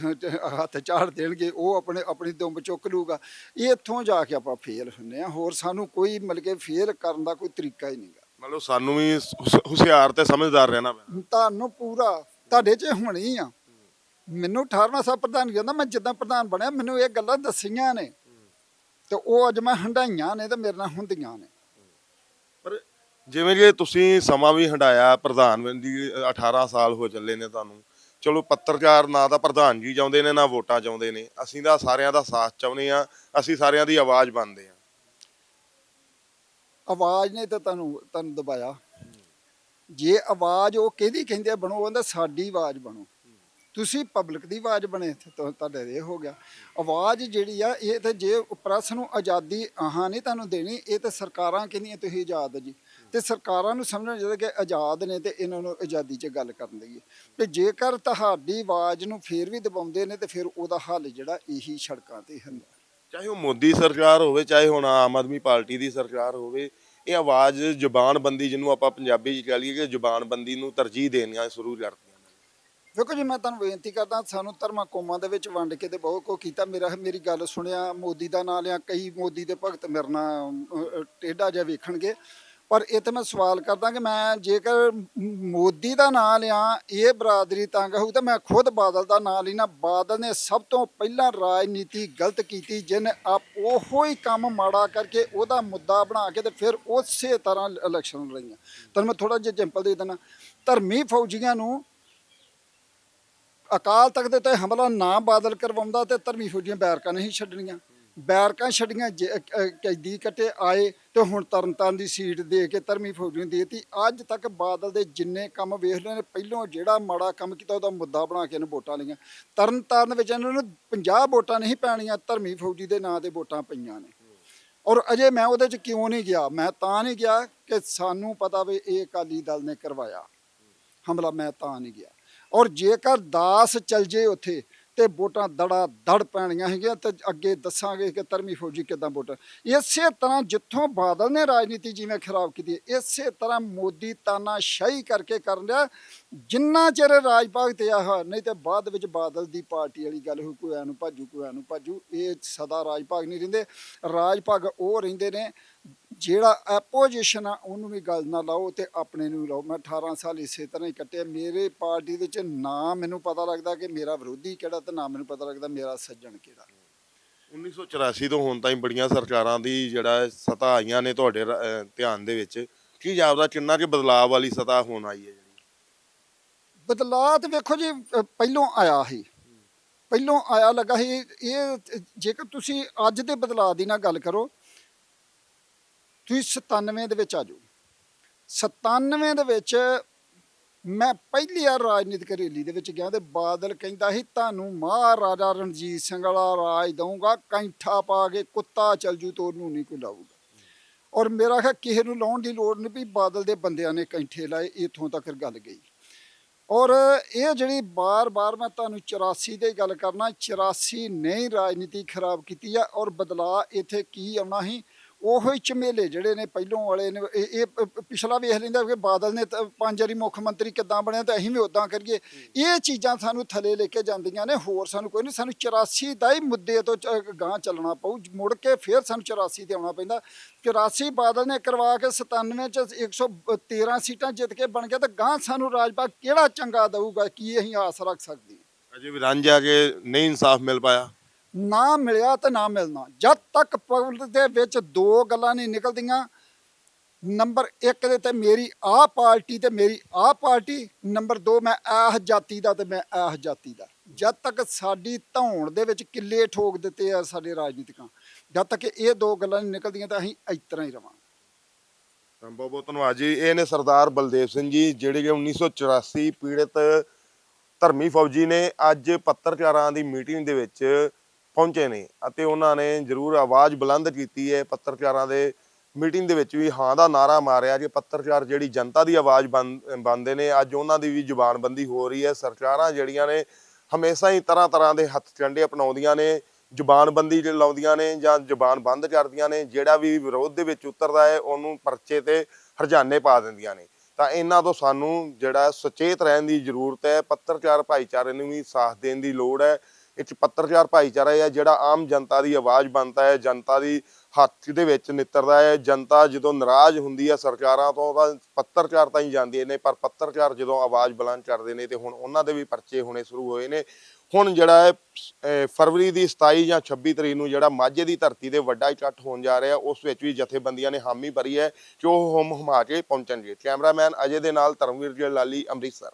ਹੱਥ ਝਾੜ ਦੇਣਗੇ, ਉਹ ਆਪਣੇ, ਆਪਣੀ ਦੁੰਬ ਚੁੱਕ ਲੂਗਾ। ਇੱਥੋਂ ਜਾ ਕੇ ਆਪਾਂ ਫੇਲ ਹੁੰਨੇ ਆ। ਹੋਰ ਸਾਨੂੰ ਕੋਈ ਮਿਲ ਕੇ ਫੇਲ ਕਰਨ ਦਾ ਕੋਈ ਤਰੀਕਾ ਹੀ ਨਹੀਂਗਾ। ਮਤਲਬ ਸਾਨੂੰ ਵੀ ਹੁਸ- ਹੁਸ਼ਿਆਰ ਤੇ ਸਮਝਦਾਰ ਰਹਿਣਾ ਪੈਣਾ। ਤੁਹਾਨੂੰ ਪੂਰਾ ਤੁਹਾਡੇ 'ਚ ਹੋਣੀ ਆ। ਮੈਨੂੰ 18ਵਾਂ ਸਾਲ ਪ੍ਰਧਾਨ ਕਹਿੰਦਾ ਮੈਂ ਜਿੱਦਾਂ ਪ੍ਰਧਾਨ ਬਣਿਆ ਮੈਨੂੰ ਇਹ ਗੱਲਾਂ ਦੱਸੀਆਂ ਨੇ। ਤੇ ਉਹ ਅੱਜ ਮੈਂ ਹੰਡਾਈਆਂ ਨੇ ਤੇ ਮੇਰੇ ਨਾਲ ਹੁੰਦੀਆਂ ਨੇ। ਪਰ ਜਿਵੇਂ ਕਿ ਤੁਸੀਂ ਸਮਾਂ ਵੀ ਹੰਡਾਇਆ ਪ੍ਰਧਾਨ ਮੰਤਰੀ 18 ਸਾਲ ਹੋ ਚੱਲੇ ਨੇ ਤੁਹਾਨੂੰ। ਚਲੋ ਪੱਤਰਕਾਰ ਨਾ ਤਾਂ ਪ੍ਰਧਾਨ ਜੀ ਚਾਹੁੰਦੇ ਨੇ ਨਾ ਵੋਟਾਂ ਚਾਹੁੰਦੇ ਨੇ। ਅਸੀਂ ਤਾਂ ਸਾਰਿਆਂ ਦਾ ਸਾਥ ਚਾਹੁੰਦੇ ਆ ਅਸੀਂ ਸਾਰਿਆਂ ਦੀ ਆਵਾਜ਼ ਬਣਦੇ ਆ ਆਵਾਜ਼ ਨੇ ਤਾਂ ਤੁਹਾਨੂੰ ਤੁਹਾਨੂੰ ਦਬਾਇਆ। ਜੇ ਆਵਾਜ਼ ਉਹ ਕਿਹਦੀ ਕਹਿੰਦੇ ਬਣੋ ਉਹਦਾ ਸਾਡੀ ਆਵਾਜ਼ ਬਣੋ। ਤੁਸੀਂ ਪਬਲਿਕ ਦੀ ਆਵਾਜ਼ ਬਣੇ ਤੇ ਤੁਹਾਡੇ ਇਹ ਹੋ ਗਿਆ। ਆਵਾਜ਼ ਜਿਹੜੀ ਆ, ਇਹ ਤਾਂ ਜੇ ਪ੍ਰੈਸ ਨੂੰ ਆਜ਼ਾਦੀ ਆਹਾਂ ਨਹੀਂ ਤੁਹਾਨੂੰ ਦੇਣੀ, ਇਹ ਤਾਂ ਸਰਕਾਰਾਂ ਕਹਿੰਦੀਆਂ ਤੁਸੀਂ ਆਜ਼ਾਦ ਜੀ। ਤੇ ਸਰਕਾਰਾਂ ਨੂੰ ਸਮਝਣਾ ਚਾਹੀਦਾ ਕਿ ਆਜ਼ਾਦ ਨੇ ਤੇ ਇਹਨਾਂ ਨੂੰ ਆਜ਼ਾਦੀ 'ਚ ਗੱਲ ਕਰਨ ਦਈਏ ਤੇ ਜੇਕਰ ਤੁਹਾਡੀ ਆਵਾਜ਼ ਨੂੰ ਫੇਰ ਵੀ ਦਬਾਉਂਦੇ ਨੇ, ਤੇ ਫਿਰ ਉਹਦਾ ਹੱਲ ਜਿਹੜਾ ਇਹੀ ਸੜਕਾਂ ਤੇ ਹੁੰਦਾ। ਚਾਹੇ ਉਹ ਮੋਦੀ ਸਰਕਾਰ ਹੋਵੇ, ਚਾਹੇ ਹੁਣ ਆਮ ਆਦਮੀ ਪਾਰਟੀ ਦੀ ਸਰਕਾਰ ਹੋਵੇ ਇਹ ਆਵਾਜ਼ ਜ਼ੁਬਾਨਬੰਦੀ ਜਿਹਨੂੰ ਆਪਾਂ ਪੰਜਾਬੀ ਚ ਕਹਿ ਲਈਏ ਕਿ ਜ਼ੁਬਾਨਬੰਦੀ ਨੂੰ ਤਰਜੀਹ ਦੇਣੀਆਂ ਸ਼ੁਰੂ ਕਰਤੀਆਂ ਦੇਖੋ ਜੀ, ਮੈਂ ਤੁਹਾਨੂੰ ਬੇਨਤੀ ਕਰਦਾ, ਸਾਨੂੰ ਧਰਮਾਂ ਕੌਮਾਂ ਦੇ ਵਿੱਚ ਵੰਡ ਕੇ ਤੇ ਬਹੁਤ ਕੁਛ ਕੀਤਾ। ਮੇਰਾ, ਮੇਰੀ ਗੱਲ ਸੁਣਿਆ, ਮੋਦੀ ਦਾ ਨਾਂ ਲਿਆ, ਕਈ ਮੋਦੀ ਦੇ ਭਗਤ ਮੇਰੇ ਨਾਲ ਟੇਢਾ ਜਿਹਾ ਵੇਖਣਗੇ। ਪਰ ਇਹ ਤੇ ਮੈਂ ਸਵਾਲ ਕਰਦਾ ਕਿ ਮੈਂ ਜੇਕਰ ਮੋਦੀ ਦਾ ਨਾਂ ਲਿਆ, ਇਹ ਬਰਾਦਰੀ ਤੰਗ ਹੋਊ ਤਾਂ ਮੈਂ ਖੁਦ ਬਾਦਲ ਦਾ ਨਾਂ ਲੈਣਾ ਬਾਦਲ ਨੇ ਸਭ ਤੋਂ ਪਹਿਲਾਂ ਰਾਜਨੀਤੀ ਗਲਤ ਕੀਤੀ ਜਿਹਨੇ ਆਪ ਉਹੋ ਹੀ ਕੰਮ ਮਾੜਾ ਕਰਕੇ ਉਹਦਾ ਮੁੱਦਾ ਬਣਾ ਕੇ ਤੇ ਫਿਰ ਉਸੇ ਤਰ੍ਹਾਂ ਇਲੈਕਸ਼ਨ ਲੜਾਈਆਂ ਤਾਂ ਮੈਂ ਥੋੜਾ ਜਿਹਾ ਐਗਜ਼ਾਮਪਲ ਦੇ ਦਿੰਦਾ। ਧਰਮੀ ਫੌਜੀਆਂ ਨੂੰ ਅਕਾਲ ਤਖਤ ਦੇ ਉੱਤੇ ਹਮਲਾ ਨਾ ਬਾਦਲ ਕਰਵਾਉਂਦਾ ਤੇ ਧਰਮੀ ਫੌਜੀਆਂ ਬੈਰਕਾਂ ਨਹੀਂ ਛੱਡਣੀਆਂ। ਬੈਰਕਾਂ ਛੱਡੀਆਂ ਜੇ- ਅ- ਕੈਦੀ ਕੱਟੇ ਆਏ ਤੇ ਹੁਣ ਤਰਨਤਾਰਨ ਦੀ ਸੀਟ ਦੇ ਕੇ ਧਰਮੀ ਫੌਜੀ ਨੂੰ ਦੇਤੀ। ਅੱਜ ਤੱਕ ਬਾਦਲ ਦੇ ਜਿੰਨੇ ਕੰਮ ਵੇਖ ਲਏ ਨੇ, ਪਹਿਲੋਂ ਜਿਹੜਾ ਮਾੜਾ ਕੰਮ ਕੀਤਾ ਉਹਦਾ ਮੁੱਦਾ ਬਣਾ ਕੇ ਇਹਨੂੰ ਵੋਟਾਂ ਲਈਆਂ। ਤਰਨਤਾਰਨ ਵਿੱਚ ਇਹਨਾਂ ਨੂੰ 50 ਵੋਟਾਂ ਨਹੀਂ ਪੈਣੀਆਂ, ਧਰਮੀ ਫੌਜੀ ਦੇ ਨਾਂ ਤੇ ਵੋਟਾਂ ਪਈਆਂ ਨੇ। ਔਰ ਅਜੇ ਮੈਂ ਉਹਦੇ ਚ ਕਿਉਂ ਨਹੀਂ ਗਿਆ? ਮੈਂ ਤਾਂ ਨਹੀਂ ਗਿਆ ਕਿ ਸਾਨੂੰ ਪਤਾ ਵੀ ਇਹ ਅਕਾਲੀ ਦਲ ਨੇ ਕਰਵਾਇਆ। ਹਮਲਾ ਮੈਂ ਤਾਂ ਨਹੀਂ ਗਿਆ। ਔਰ ਜੇਕਰ ਦਾਸ ਚਲ ਜੇ ਉੱਥੇ ਤੇ ਵੋਟਾਂ ਦੜਾ ਦੜ ਪੈਣੀਆਂ ਹੈਗੀਆਂ ਤੇ ਅੱਗੇ ਦੱਸਾਂਗੇ ਕਿ ਧਰਮੀ ਫੌਜੀ ਕਿਦਾਂ ਵੋਟ ਇਸੇ ਤਰ੍ਹਾਂ ਜਿੱਥੋਂ ਬਾਦਲ ਨੇ ਰਾਜਨੀਤੀ ਜਿਵੇਂ ਖਰਾਬ ਕੀਤੀ, ਇਸੇ ਤਰ੍ਹਾਂ ਮੋਦੀ ਤਾਨਾਸ਼ਾਹੀ ਕਰਕੇ ਕਰਨ ਲਿਆ ਜਿੰਨਾ ਚਿਰ ਰਾਜ ਭਾਗ ਤੇ ਆਹ, ਨਹੀਂ ਤੇ ਬਾਅਦ ਵਿੱਚ ਬਾਦਲ ਦੀ ਪਾਰਟੀ ਵਾਲੀ ਗੱਲ ਹੋ ਕੋਈ ਨੂੰ ਭਾਜੂ, ਕੋਈ ਨੂੰ ਭਾਜੂ, ਇਹ ਸਦਾ ਰਾਜ ਭਾਗ ਨਹੀਂ ਰਹਿੰਦੇ। ਰਾਜ ਭਾਗ ਉਹ ਰਹਿੰਦੇ ਨੇ ਜਿਹੜਾ ਐਪੋਜੀਸ਼ਨ ਆ ਉਹਨੂੰ ਵੀ ਗੱਲ ਨਾ ਲਾਓ ਤੇ ਆਪਣੇ ਨੂੰ ਲਾਓ। ਮੈਂ 18 ਸਾਲ ਇਸੇ ਤਰ੍ਹਾਂ ਹੀ ਕੱਟਿਆ। ਮੇਰੇ ਪਾਰਟੀ ਵਿੱਚ ਨਾ ਮੈਨੂੰ ਪਤਾ ਲੱਗਦਾ ਕਿ ਮੇਰਾ ਵਿਰੋਧੀ ਕਿਹੜਾ ਤੇ ਨਾ ਮੈਨੂੰ ਪਤਾ ਲੱਗਦਾ ਮੇਰਾ ਸੱਜਣ ਕਿਹੜਾ। 1984 ਤੋਂ ਹੁਣ ਤਾਈਂ ਬੜੀਆਂ ਸਰਕਾਰਾਂ ਦੀ ਜਿਹੜਾ ਸਤਾ ਆਈਆਂ ਨੇ ਤੁਹਾਡੇ ਧਿਆਨ ਦੇ ਵਿੱਚ। ਕੀ ਜਾਪਦਾ ਕਿੰਨਾ ਕਿ ਬਦਲਾਅ ਵਾਲੀ ਸਤਾ ਹੋਣ ਆਈ ਹੈ ਜਿਹੜੀ? ਬਦਲਾਅ ਤੇ ਵੇਖੋ ਜੀ ਪਹਿਲੋਂ ਆਇਆ ਸੀ। ਪਹਿਲੋਂ ਆਇਆ ਲੱਗਾ ਸੀ। ਇਹ ਜੇਕਰ ਤੁਸੀਂ ਅੱਜ ਦੇ ਬਦਲਾਅ ਦੀ ਨਾ ਗੱਲ ਕਰੋ ਤੁਸੀਂ 97 ਦੇ ਵਿੱਚ ਆ ਜਾਓ। 97 ਦੇ ਵਿੱਚ ਮੈਂ ਪਹਿਲੀ ਵਾਰ ਰਾਜਨੀਤਿਕ ਰੈਲੀ ਦੇ ਵਿੱਚ ਗਿਆ ਤੇ ਬਾਦਲ ਕਹਿੰਦਾ ਸੀ, ਤੁਹਾਨੂੰ ਮਹਾਰਾਜਾ ਰਣਜੀਤ ਸਿੰਘ ਵਾਲਾ ਰਾਜ ਦਊਂਗਾ, ਕੈਂਠਾ ਪਾ ਕੇ ਕੁੱਤਾ ਚੱਲ ਜੂ ਤੋਰ ਨਹੀਂ ਕੋਈ ਲਾਊਗਾ। ਔਰ ਮੇਰਾ ਖਿਆਲ ਕਿਸੇ ਨੂੰ ਲਾਉਣ ਦੀ ਲੋੜ ਨਹੀਂ ਵੀ ਬਾਦਲ ਦੇ ਬੰਦਿਆਂ ਨੇ ਕੈਂਠੇ ਲਾਏ, ਇਥੋਂ ਤੱਕ ਗੱਲ ਗਈ। ਔਰ ਇਹ ਜਿਹੜੀ ਬਾਰ-ਬਾਰ ਮੈਂ ਤੁਹਾਨੂੰ 84 ਦੀ ਗੱਲ ਕਰਨਾ 84 ਨੇ ਰਾਜਨੀਤੀ ਖਰਾਬ ਕੀਤੀ ਆ, ਔਰ ਬਦਲਾ ਇੱਥੇ ਕੀ ਆਉਣਾ ਸੀ? ਉਹੋ ਹੀ ਝਮੇਲੇ ਜਿਹੜੇ ਨੇ ਪਹਿਲੋਂ ਵਾਲੇ ਨੇ ਇਹ ਇਹ ਪਿਛਲਾ ਵੇਖ ਲੈਂਦਾ ਕਿ ਬਾਦਲ ਨੇ ਪੰਜ ਵਾਰੀ ਮੁੱਖ ਮੰਤਰੀ ਕਿੱਦਾਂ ਬਣਿਆ ਤਾਂ ਅਸੀਂ ਵੀ ਉਦਾਂ ਕਰੀਏ। ਇਹ ਚੀਜ਼ਾਂ ਸਾਨੂੰ ਥੱਲੇ ਲੈ ਕੇ ਜਾਂਦੀਆਂ ਨੇ ਹੋਰ ਸਾਨੂੰ ਕੋਈ ਨਹੀਂ ਸਾਨੂੰ 84 ਦਾ ਹੀ ਮੁੱਦੇ ਤੋਂ ਚ- ਗਾਂਹ ਚੱਲਣਾ ਪਊ ਮੁੜ ਕੇ ਫੇਰ ਸਾਨੂੰ 84 ਤੇ ਆਉਣਾ ਪੈਂਦਾ। 84 ਬਾਦਲ ਨੇ ਕਰਵਾ ਕੇ 97 ਚ 113 ਸੀਟਾਂ ਜਿੱਤ ਕੇ ਬਣ ਗਿਆ ਤਾਂ ਗਾਂਹ ਸਾਨੂੰ ਰਾਜ ਭਾਗ ਕਿਹੜਾ ਚੰਗਾ ਦਊਗਾ ਕੀ ਅਸੀਂ ਆਸ ਰੱਖ ਸਕਦੇ? ਹਾਂ ਅਜੇ ਵੀ ਰਾਂਝਾ ਕੇ ਨਹੀਂ ਇਨਸਾਫ ਮਿਲ ਪਾਇਆ। ਨਾ ਮਿਲਿਆ ਤੇ ਨਾ ਮਿਲਣਾ। ਜਦ ਤੱਕ ਪਬਲਿਕ ਦੇ ਵਿੱਚ ਦੋ ਗੱਲਾਂ ਨਹੀਂ ਨਿਕਲਦੀਆਂ, ਨੰਬਰ 1 ਦੇ ਤੇ ਮੇਰੀ ਆਹ ਪਾਰਟੀ ਤੇ ਮੇਰੀ ਆਹ ਪਾਰਟੀ, ਨੰਬਰ 2 ਮੈਂ ਆਹ ਜਾਤੀ ਦਾ ਤੇ ਮੈਂ ਆਹ ਜਾਤੀ ਦਾ। ਜਦ ਤੱਕ ਸਾਡੀ ਧੌਣ ਦੇ ਵਿੱਚ ਕਿੱਲੇ ਠੋਕ ਦਿੱਤੇ ਆ ਸਾਡੇ ਰਾਜਨੀਤਿਕਾਂ, ਜਦ ਤੱਕ ਇਹ ਦੋ ਗੱਲਾਂ ਨਹੀਂ ਨਿਕਲਦੀਆਂ ਤਾਂ ਅਸੀਂ ਇਸ ਤਰ੍ਹਾਂ ਹੀ ਰਵਾਂਗੇ। ਤਾਂ ਬਹੁਤ ਬਹੁਤ ਧੰਨਵਾਦ ਜੀ। ਇਹ ਨੇ ਸਰਦਾਰ ਬਲਦੇਵ ਸਿੰਘ ਜੀ, ਜਿਹੜੇ ਕਿ 1984 ਪੀੜਤ ਧਰਮੀ ਫੌਜੀ ਨੇ ਅੱਜ ਪੱਤਰਕਾਰਾਂ ਦੀ ਮੀਟਿੰਗ ਦੇ ਵਿੱਚ ਪਹੁੰਚੇ ਨੇ ਅਤੇ ਉਹਨਾਂ ਨੇ ਜ਼ਰੂਰ ਆਵਾਜ਼ ਬੁਲੰਦ ਕੀਤੀ ਹੈ। ਪੱਤਰਕਾਰਾਂ ਦੇ ਮੀਟਿੰਗ ਦੇ ਵਿੱਚ ਵੀ ਹਾਂ ਦਾ ਨਾਰਾ ਮਾਰਿਆ ਕਿ ਪੱਤਰਕਾਰ ਜਿਹੜੀ ਜਨਤਾ ਦੀ ਆਵਾਜ਼ ਬਣਦੇ ਨੇ, ਅੱਜ ਉਹਨਾਂ ਦੀ ਵੀ ਜ਼ੁਬਾਨਬੰਦੀ ਹੋ ਰਹੀ ਹੈ। ਸਰਕਾਰਾਂ ਜਿਹੜੀਆਂ ਨੇ ਹਮੇਸ਼ਾ ਹੀ ਤਰ੍ਹਾਂ ਤਰ੍ਹਾਂ ਦੇ ਹੱਥ ਚੰਡੇ ਅਪਣਾਉਂਦੀਆਂ ਨੇ, ਜ਼ੁਬਾਨਬੰਦੀ ਲਾਉਂਦੀਆਂ ਨੇ ਜਾਂ ਜ਼ੁਬਾਨ ਬੰਦ ਕਰਦੀਆਂ ਨੇ, ਜਿਹੜਾ ਵੀ ਵਿਰੋਧ ਦੇ ਵਿੱਚ ਉਤਰਦਾ ਹੈ, ਉਹਨੂੰ ਪਰਚੇ ਤੇ ਹਰਜਾਨੇ ਪਾ ਦਿੰਦੀਆਂ ਨੇ। ਤਾਂ ਇਹਨਾਂ ਤੋਂ ਸਾਨੂੰ ਜਿਹੜਾ ਸੁਚੇਤ ਰਹਿਣ ਦੀ ਜ਼ਰੂਰਤ ਹੈ, ਪੱਤਰਕਾਰ ਭਾਈਚਾਰੇ ਨੂੰ ਵੀ ਸਾਥ ਦੇਣ ਦੀ ਲੋੜ ਹੈ। ਇਹ 'ਚ ਪੱਤਰਕਾਰ ਭਾਈਚਾਰਾ ਹੈ, ਜਿਹੜਾ ਆਮ ਜਨਤਾ ਦੀ ਆਵਾਜ਼ ਬਣਦਾ ਹੈ, ਜਨਤਾ ਦੀ ਹੱਥ ਦੇ ਵਿੱਚ ਨਿੱਤਰਦਾ ਹੈ, ਜਨਤਾ ਜਦੋਂ ਨਾਰਾਜ਼ ਹੁੰਦੀ ਹੈ ਸਰਕਾਰਾਂ ਤੋਂ ਤਾਂ ਪੱਤਰਕਾਰ ਤਾਂ ਹੀ ਜਾਂਦੇ ਨੇ, ਪਰ ਪੱਤਰਕਾਰ ਜਦੋਂ ਆਵਾਜ਼ ਬੁਲੰਦ ਕਰਦੇ ਨੇ ਤੇ ਹੁਣ ਉਹਨਾਂ ਦੇ ਵੀ ਪਰਚੇ ਹੋਣੇ ਸ਼ੁਰੂ ਹੋਏ ਨੇ। ਹੁਣ ਜਿਹੜਾ ਹੈ ਫਰਵਰੀ ਦੀ 27 ਜਾਂ 26 ਤਰੀਕ ਨੂੰ ਜਿਹੜਾ ਮਾਝੇ ਦੀ ਧਰਤੀ ਤੇ ਵੱਡਾ ਇਕੱਠ ਹੋਣ ਜਾ ਰਿਹਾ, ਉਸ ਵਿੱਚ ਵੀ ਜਥੇਬੰਦੀਆਂ ਨੇ ਹਾਮੀ ਭਰੀ ਹੈ ਕਿ ਉਹ ਹਮ ਹਮਾ ਕੇ ਪਹੁੰਚਣਗੇ। ਕੈਮਰਾਮੈਨ ਅਜੇ ਦੇ ਨਾਲ ਧਰਮਵੀਰ ਜੀ ਲਾਲੀ ਅੰਮ੍ਰਿਤਸਰ।